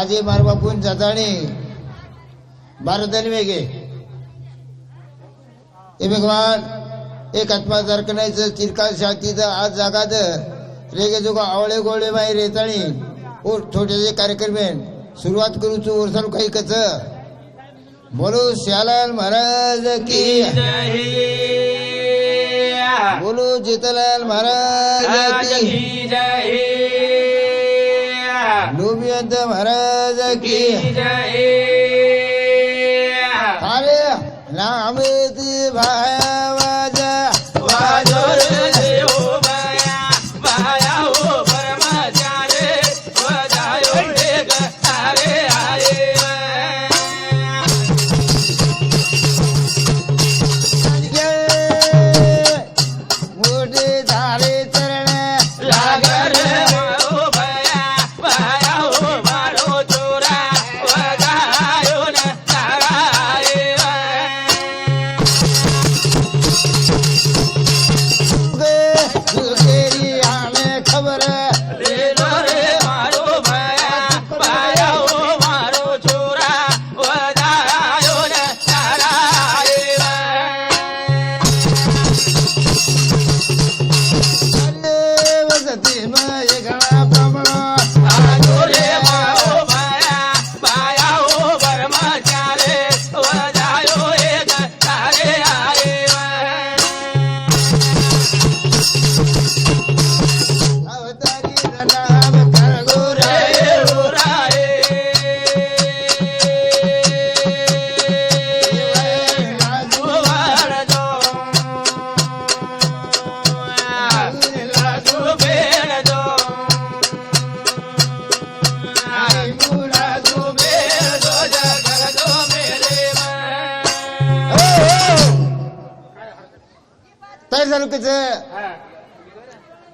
आजे मारबा जाताने जाताणे भारताने वेगे. हे भगवान एक आत्मा जरकणायचं चिरकाल शांतीचं आज जागाद रेगे जोगा आवळे गोळे माही रेताणी और छोटेसे कार्यक्रम सुरुवात करू तू ओरसालू काही कस बोलू श्यालाल महाराज की बोलो जेतालाल महाराज की. लोभियंत महाराज की. अरे तयार झालं कच.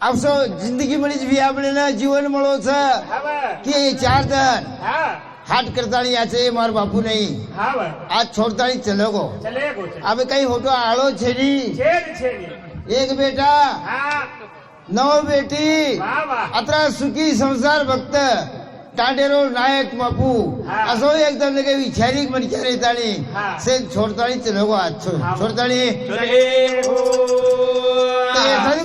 आपस जिंदगी म्हणजे बिया ना जीवन मिळवच की चार जण? हाट करताना याचे मार बापू नाही. आज छोडताना चलो गो. अबे काही होतो आळो छेडी. एक बेटा. नव बेटी. अत्रा सुखी संसार भक्त. टांडेरो नायक बापू हा. असो एकदम काही विचारिक म्हणजे रेताणी हा. से छोडताणी चलोगो आज छो- हा. छोडताणी ते ठरू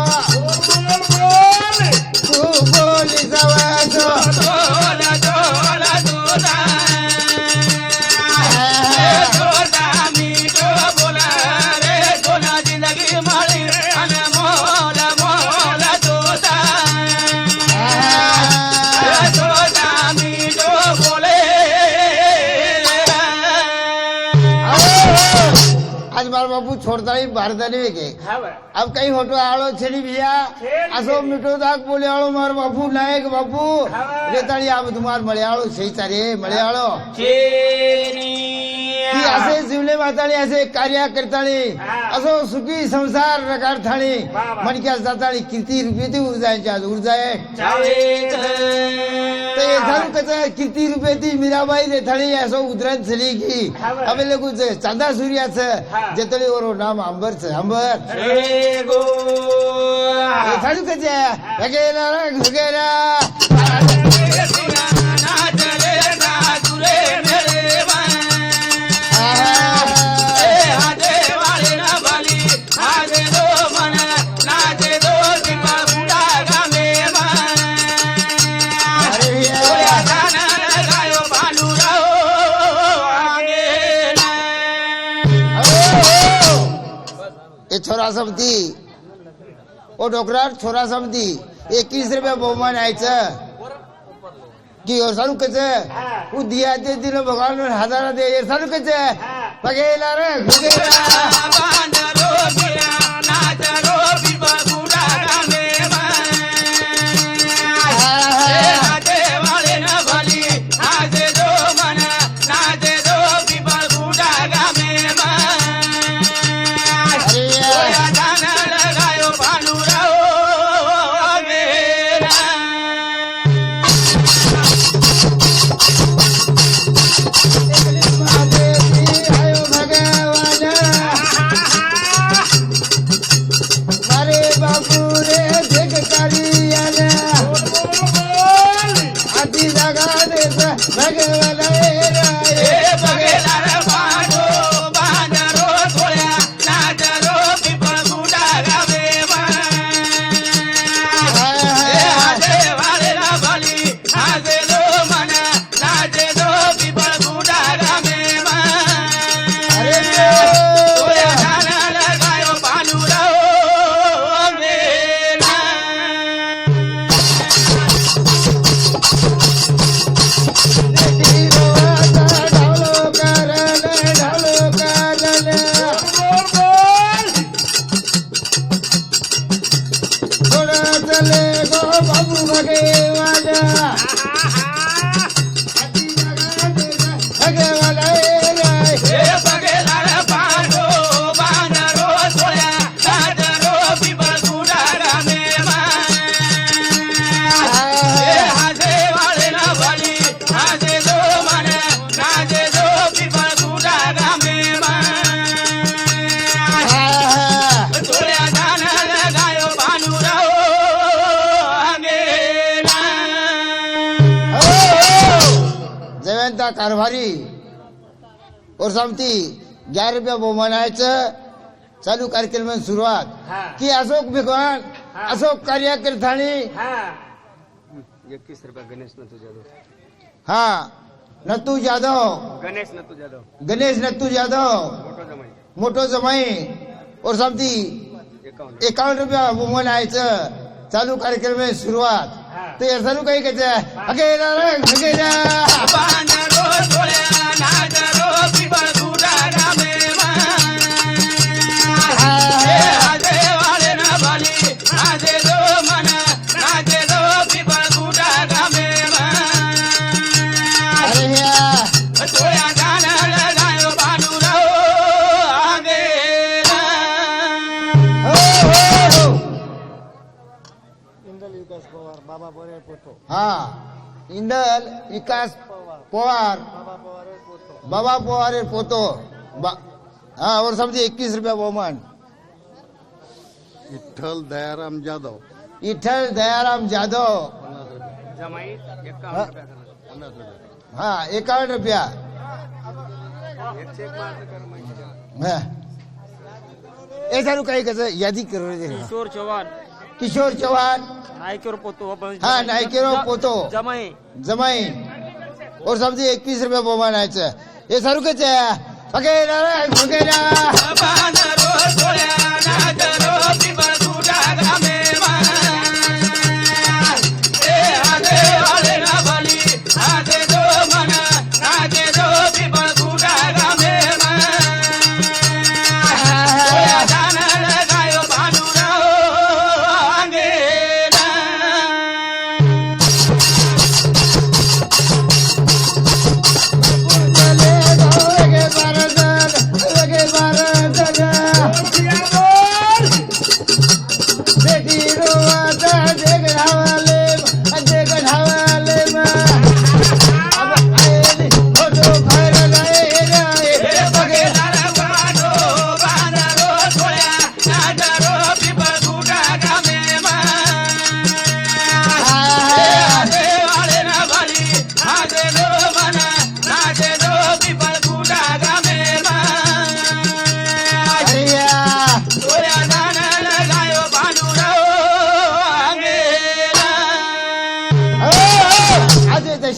છોડતાળી ભારતાની વેકે હા બા अब कई होटो आळो छेड़ी भैया छेड़ी असो छेड़ी। मिठो दाग बोले आळो मार बापू नायक बापू હા. रेताळी आप तुम्हार मळे आळो सही तारे मळे आळो चेनिया ती असे शिवले माताळी असे कार्य करताळी. असो सुखी संसार रकार थाळी वा वा. मणक्या जाताळी किती रुपये ती उरजायच्या चावे ते झालं कसं किती रुपये ती मीराबाई रे थाळी असो उतरात झाली की। हा. अबे लोक चांदा सूर्याचं. जेतळी वरो नाम अंबरचं अंबर रेगो थाळू कसे वगैरे वगैरे ये छोरा समती। ओ डोकरा छोरा समती। एकवीस रुपये बहुमान यायचं की यो सांगू कच दिया ते दिलं भगवान हजार दे सांगू कच बघेला रे बघेला। Vem, galera! और समती ग्यारह रुपया बहुमानायचं चालू कार्यक्रमाची सुरुवात की अशोक भगवान अशोक कार्य करतानी एकवीस रुपया गणेश नतू जाधव हा नतू जाधव गणेश नतू जाधव गणेश नतू जाधव मोठो जमाई। मोठो जमाई। और समती एकावन्न। रुपया बहुमानायचं चालू कार्यक्रमाची सुरुवात ते चालू काही कसं अगेरा रे अगेरा हा. इंदल विकास पवार. बाबा पवार हे पोतो बा- हा और समजी एकवीस रुपया बहुमान. विठ्ठल दयाराम जाधव. इठल दयाराम जाधव. हा एकावन्न रुपया. चालू काही कसं? यादी कर किशोर चव्हाण. किशोर चव्हाण. नायकेवर पोतो हा नायकेराव पोतो. जमाई. जमाई. और समजी एकवीस रुपया बहुमानायचं हे सारू कच वगैरे वगैरे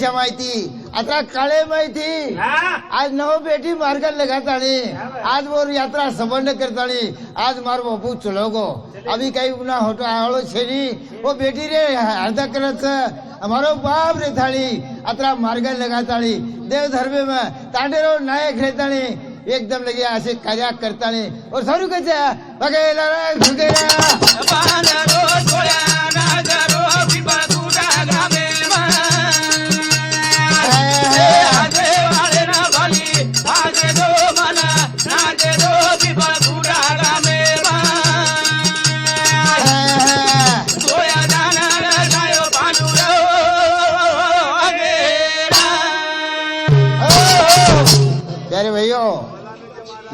तशा माहिती? आता काळे माहिती. आज नव बेटी मार्गात लगातानी आज मोर यात्रा संबंध करतानी आज मार बापू चलोगो अभी काही पुन्हा होतो आवळो छेनी ओ बेटी रे अर्धा करत. हमारो बाप रे थाळी. अत्रा मार्ग लगातानी देव धर्मे में तांडेरो नायक रेतानी एकदम लगे असे कार्या करतानी और सारू कचे वगैरा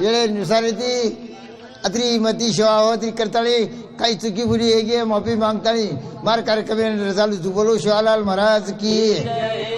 येळे नुसार ती अत्री मती शिवा हो, अत्री करताळी काही चुकी बुरी हे गे माफी मागताळी. मार कार्यक्रम चालू तू बोलो शिवालाल महाराज की.